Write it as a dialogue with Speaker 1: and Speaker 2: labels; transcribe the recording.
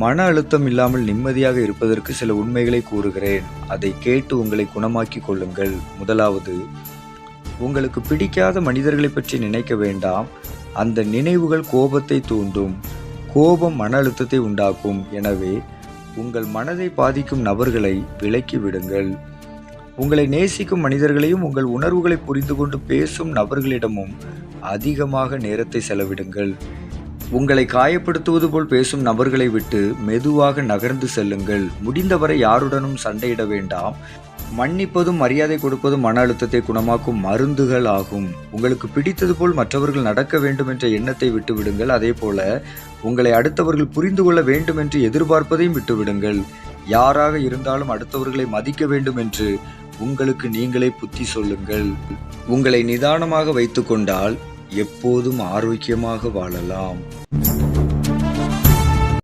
Speaker 1: மன அழுத்தம் இல்லாமல் நிம்மதியாக இருப்பதற்கு சில உண்மைகளை கூறுகிறேன். அதை கேட்டு உங்களை குணமாக்கிக் கொள்ளுங்கள். முதலாவது உங்களுக்கு பிடிக்காத மனிதர்களை பற்றி நினைக்க வேண்டாம். அந்த நினைவுகள் கோபத்தை தூண்டும். கோபம் மன அழுத்தத்தை உண்டாக்கும். எனவே உங்கள் மனதை பாதிக்கும் நபர்களை விலக்கி விடுங்கள். உங்களை நேசிக்கும் மனிதர்களையும் உங்கள் உணர்வுகளை புரிந்து கொண்டு பேசும் நபர்களிடமும் அதிகமாக நேரத்தை செலவிடுங்கள். உங்களை காயப்படுத்துவது போல் பேசும் நபர்களை விட்டு மெதுவாக நகர்ந்து செல்லுங்கள். முடிந்தவரை யாருடனும் சண்டையிட வேண்டாம். மன்னிப்பதும் மரியாதை கொடுப்பதும் மன அழுத்தத்தை குணமாக்கும் மருந்துகள் ஆகும். உங்களுக்கு பிடித்தது போல் மற்றவர்கள் நடக்க வேண்டும் என்ற எண்ணத்தை விட்டுவிடுங்கள். அதே போல உங்களை அடுத்தவர்கள் புரிந்து கொள்ள வேண்டும் என்று எதிர்பார்ப்பதையும் விட்டுவிடுங்கள். யாராக இருந்தாலும் அடுத்தவர்களை மதிக்க வேண்டும் என்று உங்களுக்கு நீங்களே புத்தி சொல்லுங்கள். உங்களை நிதானமாக வைத்துக்கொண்டால் எப்போதும் ஆரோக்கியமாக வாழலாம்.